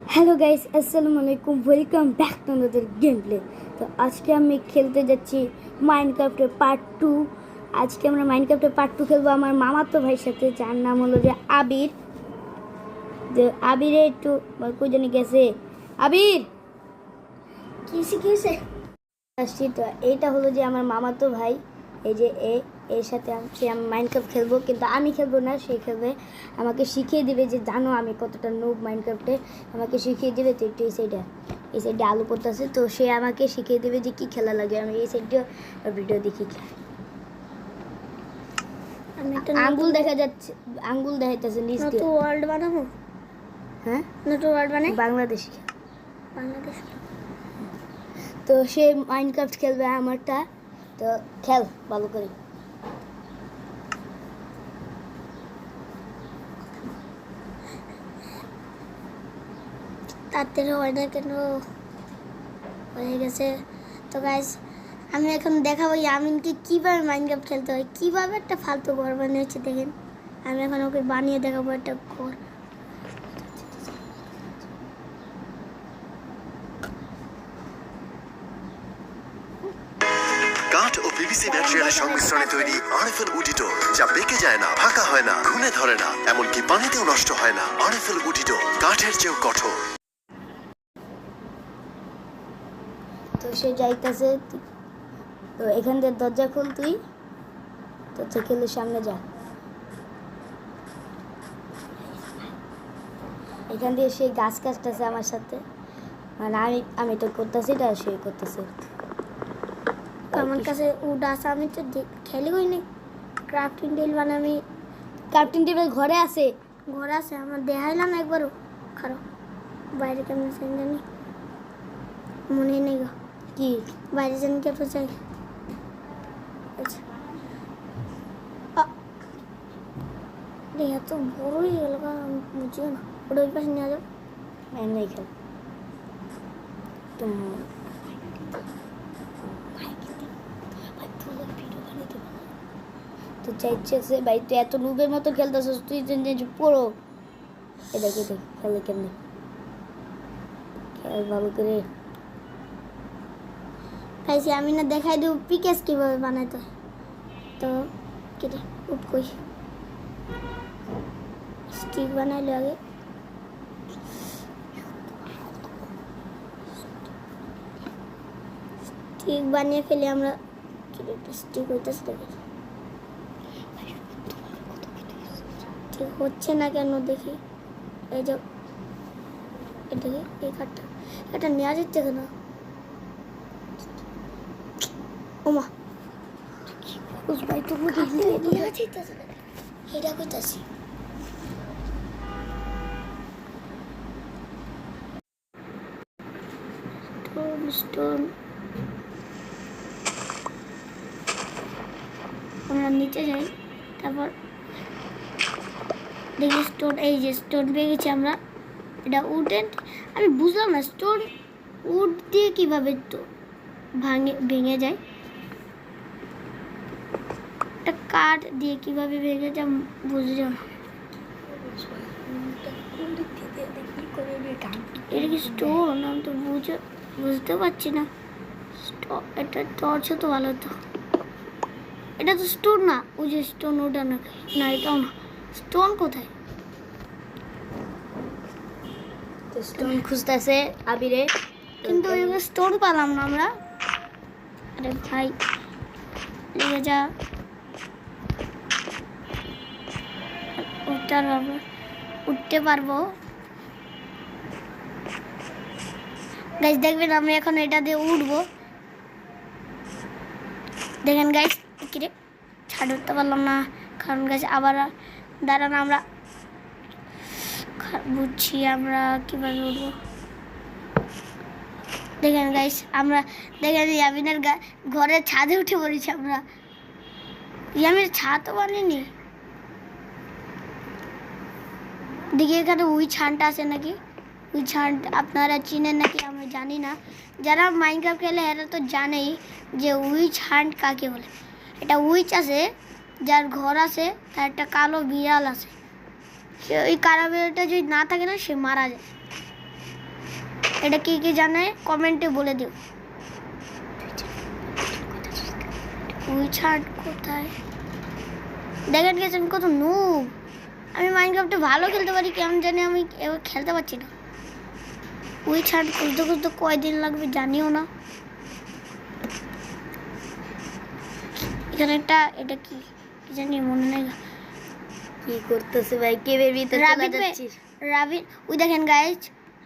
Hello guys আসসালামু আলাইকুম welcome back to another game play তো আজকে আমি খেলতে যাচ্ছি মাইনক্রাফটের পার্ট টু আজকে আমরা মাইনক্রাফটের পার্ট টু খেলব আমার মামাতো ভাইয়ের সাথে যার নাম হলো যে আবির। যে আবিরে একটু কই জানি গেছে। আবির! কি শিখিয়েছে আসছি তো এইটা হলো যে আমার মামাতো ভাই এই যে এ। এর সাথে সে আমি মাইনক্রাফট খেলব কিন্তু আমি খেলব না সে খেলবে। আমাকে শিখিয়ে দিবে যে জানো আমি কতটা নোব মাইনক্রাফটে আমাকে শিখিয়ে দিবে তো একটু এই সাইডে এই সাইডে আলু পড়তেছে। তো সে আমাকে শিখিয়ে দেবে যে কী খেলা লাগে। আমি এই সাইডে ভিডিও দেখি। আঙ্গুল দেখা যাচ্ছে আঙ্গুল দেখাইতেছে নিচ নতুন দিয়ে ওয়ার্ল্ড বানাবো? হ্যাঁ? নতুন ওয়ার্ল্ড বানাই? বাংলাদেশি। বাংলাদেশ। তো সে মাইনক্রাফট খেলবে আমারটা। তো খেল ভালো করে। তাড়াতাড়ি হয় না কেন হয়ে গেছে? তো গাইস আমি এখন দেখাবো ইয়ামিনকে কীভাবে মাইনক্রাফট খেলতে হয়, কীভাবে একটা ফালতু ঘর বানিয়েছে দেখেন। আমি এখন ওকে বানিয়ে দেখাবো একটা ঘর। ও যা যায় না, ফাঁকা হয় না ঘুনে ধরে না, এমনকি পানিতেও নষ্ট হয় না, আরএফএল উডিটো, কাঠের চেয়েও কঠোর। তো সে যাইতেছে তো এখান থেকে দরজা খুল তুই। দরজা খুলে সামনে যা। এখান দিয়ে সেই গাছ কাটতেছে আমার সাথে। মানে আমি আমি তো করতেছি না সে করতেছে। আমার কাছে উড আছে আমি তো খেলি কই নাই। ক্রাফটিং টেল মানে আমি ক্যাপ্টেন টেবিল ঘরে আছে? ঘরে আছে আমার দেখাইলাম একবারও। খারাপ বাইরে কেমন জানি মনে নেই গো। কি বাইরে জানি কে তো চাই আচ্ছা আ- রে, এত বড় হয়ে গেল গো, আমি বুঝিও না ওটা ওই পাশে নিয়ে যাও আমি নেই খেল তো- তো চাইছে ভাই তুই এত নুবের মতো খেলতেছিস তুই যে যে পড়ো এটা কি দেখ খেলে কেমনি খেল ভালো করে খাইছি আমি না দেখাই দেবো পিকেস কীভাবে বানাইতে। তো কেটে উঠ কই। স্টিক বানাইলো আগে। স্টিক বানিয়ে ফেলে আমরা। স্টিক হইতেছে দেখি। ঠিক হচ্ছে না কেন দেখি। এই যে এটাকে এই কাঠটা। এটা নেওয়া যাচ্ছে কেন? ওমা এটা কইতাছি স্টোন আমরা নিচে যাই, তারপর দেখি স্টোন এই যে স্টোন পেয়ে গেছি আমরা। এটা উডেন আমি বুঝলাম না স্টোন উড দিয়ে কীভাবে তো ভাঙে, ভেঙে যায় একটা কাঠ দিয়ে কীভাবে ভেঙে যা বুঝলাম না। এটা কি স্টোন আমি তো বুঝে বুঝতে পারছি না। এটা টর্চ তো ভালো হতো এটা তো স্টোন না। ওই যে স্টোন ওটা না। না এটাও না। স্টোন কোথায়? স্টোন খুঁজতেছে আবিরে। কিন্তু স্টোন পেলাম না আমরা। আরে ভাই লেগে যা। উঠতে পারব উঠতে পারব। গাইস দেখবেন আমি এখন এটা দিয়ে উঠবো। দেখেন গাইস কিরে ছাড়, উঠতে পারলাম না। কারণ গাছ আবার দাঁড়ান, আমরা বুঝছি আমরা কীভাবে উঠবো। দেখেন গাইস আমরা দেখেন ইয়ামিনের ঘরের ছাদে উঠে পড়েছি আমরা। ইয়ামিনের ছাদও বানিনি। দেখি এখানে উই ছানটা আছে নাকি উই ছান আপনারা চিনেন নাকি আমরা জানি না যারা মাইনক্রাফট খেলে এরা তো জানেই যে উই ছান কাকে বলে এটা উইচ আছে যার ঘর আছে তার একটা কালো বিড়াল আছে সে ওই কালো বিড়ালটা যদি না থাকে না সে মারা যায় এটা কে কে জানে কমেন্টে বলে দিও ওই ছাড় কোথায় দেখেন গেছে আমি কত নুব আমি মাইনক্রাফটে ভালো খেলতে পারি কেমন জানি আমি এবার খেলতে পারছি না। ওই ছাড় খুঁজতে খুঁজতে কয়দিন লাগবে জানিও না। এখানে একটা এটা কি? কি জানি মনে নেই। কি করতেছে ভাই? কেবের ভিতরে চলে যাচ্ছিস। রাবিন ওই দেখেন গাইজ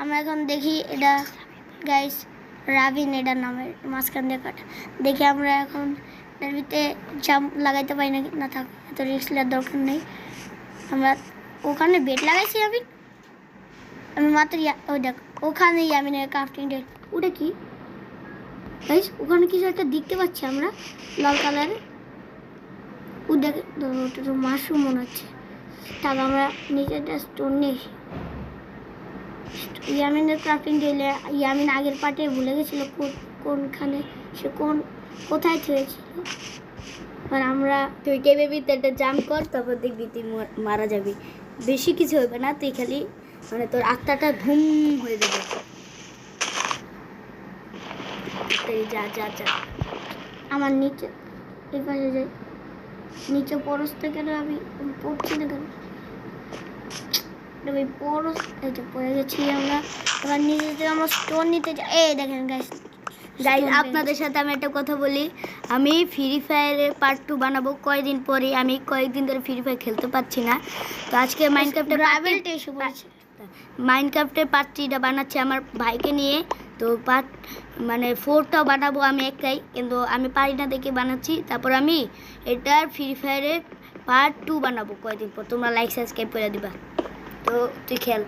আমরা এখন দেখি এটা গাইজ রাবিন এটা নামের মাঝখান দিয়ে কাটা। দেখি আমরা এখন এটার ভিতরে জাম্প লাগাইতে পারি না না থাক এত রিস্ক নেওয়ার দরকার নেই। আমরা ওখানে বেড লাগাইছি রাবিন আমি মাত্র ওই দেখ, ওখানে ইয়ামিনের ক্রাফটিং ডেট ওটা কি? গাইজ ওখানে কিছু একটা দেখতে পাচ্ছি আমরা, লাল কালারের। ও দেখ ওটা তো মাশরুম মনে হচ্ছে। তারপর আমরা নিচেটা স্টোন নিয়ে ইয়ামিনের ক্রাফটিং টেলে ইয়ামিন আগের পার্টে ভুলে গেছিল কোনখানে, সে কোন কোথায় থুয়েছিল। আর আমরা তুই কেবের ভিতরে একটা জাম্প কর, তারপর দেখবি তুই মারা যাবি। বেশি কিছু হবে না, তুই খালি মানে তোর আত্মাটা ধুম হয়ে যাবে। যা যা যা। আমার নিচে এই পাশে যাই। নিচে পরশ থেকে আমি পড়ছি না কেন? ওই পরশ এই যে পড়ে গেছি আমরা। এবার নিচে থেকে আমরা স্টোন নিতে যাই এই দেখেন গাইস গাইজ আপনাদের সাথে আমি একটা কথা বলি। আমি ফ্রি ফায়ারের পার্ট টু বানাবো। কয়দিন পরে আমি কয়েকদিন ধরে ফ্রি ফায়ার খেলতে পারছি না। তো আজকে মাইনক্রাফটের মাইনক্রাফটের পার্ট থ্রিটা বানাচ্ছি আমার ভাইকে নিয়ে। তো পার্ট মানে ফোরটাও বানাবো আমি একাই কিন্তু আমি পারি না দেখে বানাচ্ছি। তারপর আমি এটার ফ্রি ফায়ারের পার্ট টু বানাবো কয়দিন পর। তোমরা লাইক সাবস্ক্রাইব করে দিবা। তো তুই খেল।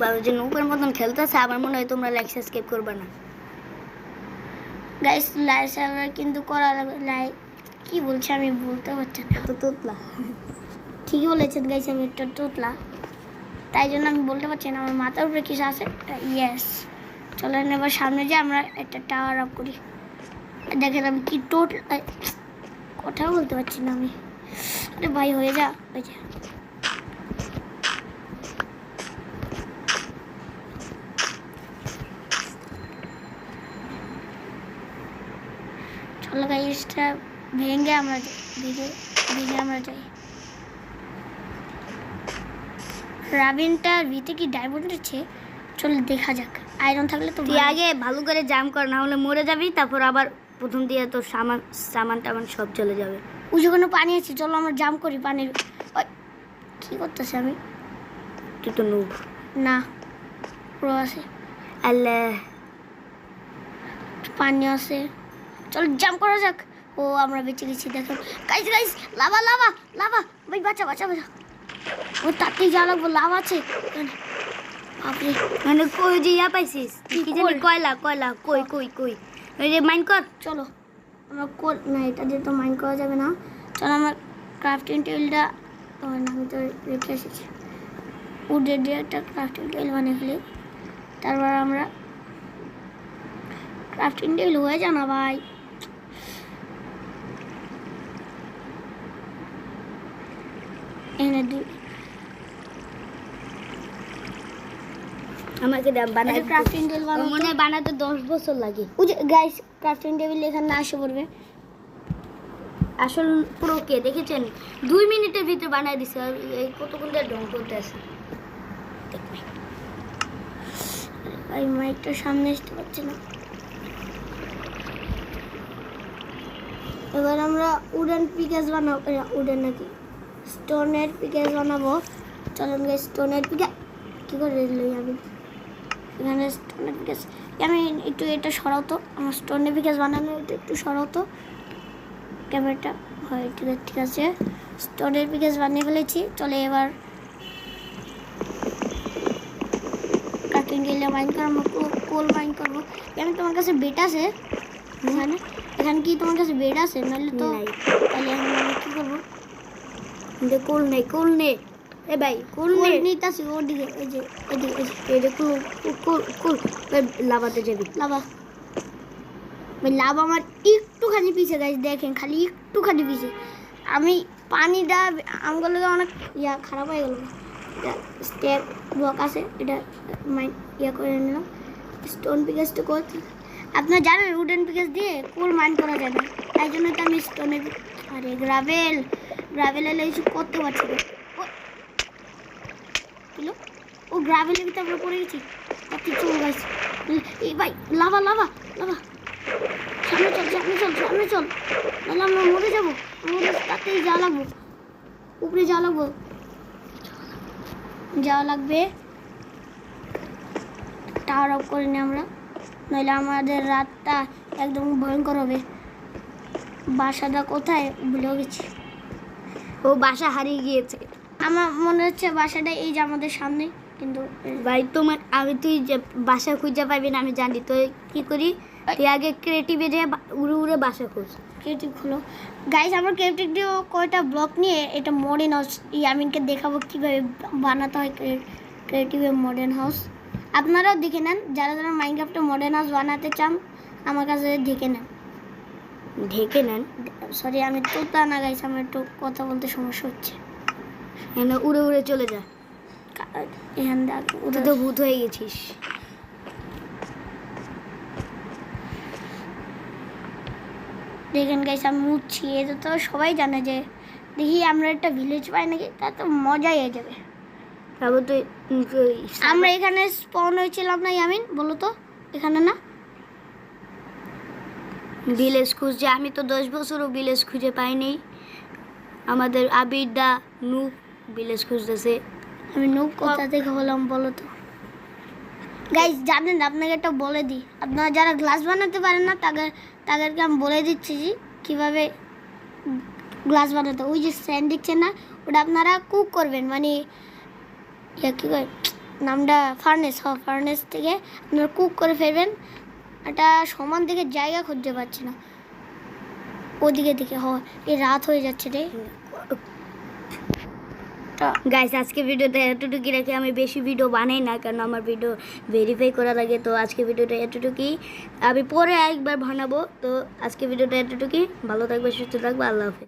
বাবু যে নৌকার মতন খেলতেছে। আমার মনে হয় তোমরা লাইক সাবস্ক্রাইব করবে না। গাইস লাইক সার্ভার কিন্তু করা লাগবে। লাইক কি বলছি আমি বলতে পারছি না। তো তোতলা। ঠিকই বলেছেন গাইস আমি একটা টোতলা তাই জন্য আমি বলতে পারছি না আমার মাথার উপরে কিছু আছে? ইয়েস চলেন এবার সামনে যে আমরা একটা টাওয়ার আপ করি। দেখেন আমি কি টোট কথাও বলতে পারছি না আমি। আরে ভাই হয়ে যা ওই যে। চলো গাইসটা ভেঙে আমরা ভেঙে আমরা যাই। রাবিনটার ভিতে কি ডায়মন্ড আছে চল দেখা যাক। আয়রন থাকলে তো তুই আগে ভালো করে জাম কর না হলে মরে যাবি তারপর আবার প্রথম দিয়ে তোর সামান সামান টামান সব চলে যাবে। ওই যেখানে পানি আছে চলো আমরা জাম করি পানির। কি করতেছে আমি? তুই তো নুব না পুরো আছে। আল্লাহ। পানি আছে। চল জাম করা যাক। ও আমরা বেঁচে গেছি দেখো। Guys guys lava lava lava. ভাই বাঁচা বাঁচা বাঁচা। ও তাতেই যা লাগবো লাভ আছে। বাপরে। মানে কই যে ইয়া পাইছিস? কি জানি কয়লা কয়লা কই কই কই। ওই যে মাইন কর। চলো। আমরা কর না এটা দিয়ে তো মাইন্ড করা যাবে না। চলো আমার ক্রাফটিং টেবিলটা তোমার আমি তো রেখে এসেছি। উডের দিয়ে একটা ক্রাফটিং টেবিল বানিয়ে ফেলি। তারপর আমরা ক্রাফটিং টেবিল হয়ে যা না ভাই। এনে দুই আমাকে বানাই ক্রাফটিং টেবিল ওর মনে বানাতে দশ বছর লাগে। ওই গাইস ক্রাফটিং টেবিল এখানে আসে পড়বে। আসল পুরো কে দেখেছেন? দুই মিনিটের ভিতরে বানাই দিছে। এই কতক্ষণ ধরে ঢং করতে আছে? ভাই মাইকটা সামনে আসতে পারছি না। এবার আমরা উডেন পিকেস বানাবো। উডেন নাকি? স্টোনের পিকেস বানাবো চলেন গাই স্টোনের পিকে কী করে লই আমি? এখানে স্টোনের পিকেস আমি একটু এটা সরাও তো। আমার স্টোনের পিকেস বানানো এটা একটু সরাও তো। ক্যামেরাটা হয় ঠিক আছে ঠিক আছে। স্টোনের পিকেস বানিয়ে ফেলেছি চলে এবার। কাটিং গেলে মাইন করব কোল মাইন করব। আমি তোমার কাছে বেড আছে? এখানে এখানে কি তোমার কাছে বেড আছে? নাহলে তো তাহলে আমি কি করব? কিন্তু কোল নেই কোল নে এ ভাই কোল কোল নে নিতেছি ওর দিকে এই যে এদিকে এই যে যে কোল কোল কোল। লাভাতে যাবি। লাভা। লাভ আমার একটুখানি পিছে গাছ দেখেন খালি একটুখানি পিছে। আমি পানিটা আমগুলো অনেক ইয়া খারাপ হয়ে গেল। স্টেপ ব্লক আছে এটা মাইন ইয়ে করে নিলাম। স্টোন পিকেসটা করতে আপনার জানেন উডেন পিকেস দিয়ে কোল মাইন করা যায় না। তাই জন্য তো আমি স্টোনের আরে গ্রাভেল গ্রাভেল এলে কিছু করতে পারছি না। ও, কিলো? ও গ্রাভেলের ভিতরে আমরা পড়ে গেছি। আর কিছু গাইছি এই ভাই, লাভা লাভা লাভা। সামনে চল সামনে চল সামনে চল। নাহলে আমরা মরে যাব। আমাদের তাতেই যা লাগবো। উপরে যা লাগবো। যাওয়া লাগবে। টাওয়ার অফ করে নিই আমরা। নইলে আমাদের রাতটা একদম ভয়ঙ্কর হবে। বাসাটা কোথায় ভুলে গেছি। ও বাসা হারিয়ে গিয়েছে। আমার মনে হচ্ছে বাসাটা এই যে আমাদের সামনে কিন্তু ভাই তোমার আমি তুই যে বাসা খুঁজে পাবি না আমি জানি। তো কি করি? তুই আগে ক্রিয়েটিভে যে উড়ে উড়ে বাসা খুঁজ। ক্রিয়েটিভ খুলো। গাইজ আমার ক্রিয়েটিভ দিয়ে কয়টা ব্লক নিয়ে এটা মডার্ন হাউস ইয়ামিনকে দেখাবো কীভাবে বানাতে হয় ক্রিয়েটিভে মডার্ন হাউস আপনারাও দেখে নেন যারা যারা মাইনক্রাফটে মডার্ন হাউস বানাতে চান আমার কাছে দেখে নেন। ঢেকে নেন? সরি আমি তোতা না গাইছি আমার একটু কথা বলতে সমস্যা হচ্ছে। এখানে উড়ে উড়ে চলে যা। এখান দেখ তুই তো ভূত হয়ে গেছিস। দেখেন গাইস আমি উঠছি এটা তো সবাই জানে যে দেখি আমরা একটা ভিলেজ পাই নাকি তা তো মজাই হয়ে যাবে। তারপর তুই আমরা এখানে স্পন হয়েছিলাম না ইয়ামিন? বলো তো এখানে না? ভিলেজ খুঁজছে আমি তো দশ বছরও ভিলেজ খুঁজে পাইনি। আমাদের আবিরদা নু ভিলেজ খুঁজতেছে। আমি কোথা থেকে হলাম বলো তো? গাইস জানেন আপনাকে একটা বলে দিই। আপনারা যারা গ্লাস বানাতে পারেন না তাদের তাদেরকে আমি বলে দিচ্ছি যে কীভাবে গ্লাস বানাতে ওই যে স্যান্ড দিচ্ছে না ওটা আপনারা কুক করবেন। মানে ইয়া কী করে নামটা ফার্নেস হ ফার্নেস থেকে আপনারা কুক করে ফেলবেন। একটা সমান থেকে জায়গা খুঁজতে পারছি না। ওদিকে দিকে, হ, এই রাত হয়ে যাচ্ছে রে। গাইস আজকে ভিডিওতে এতটুকুই রেখে আমি বেশি ভিডিও বানাই না কারণ আমার ভিডিও ভেরিফাই করা লাগে তো আজকে ভিডিওটা এতটুকুই। আমি পরে একবার বানাবো, তো আজকে ভিডিওটা এতটুকুই। ভালো থাকবে, সুস্থ থাকবে, আল্লাহ হাফেজ।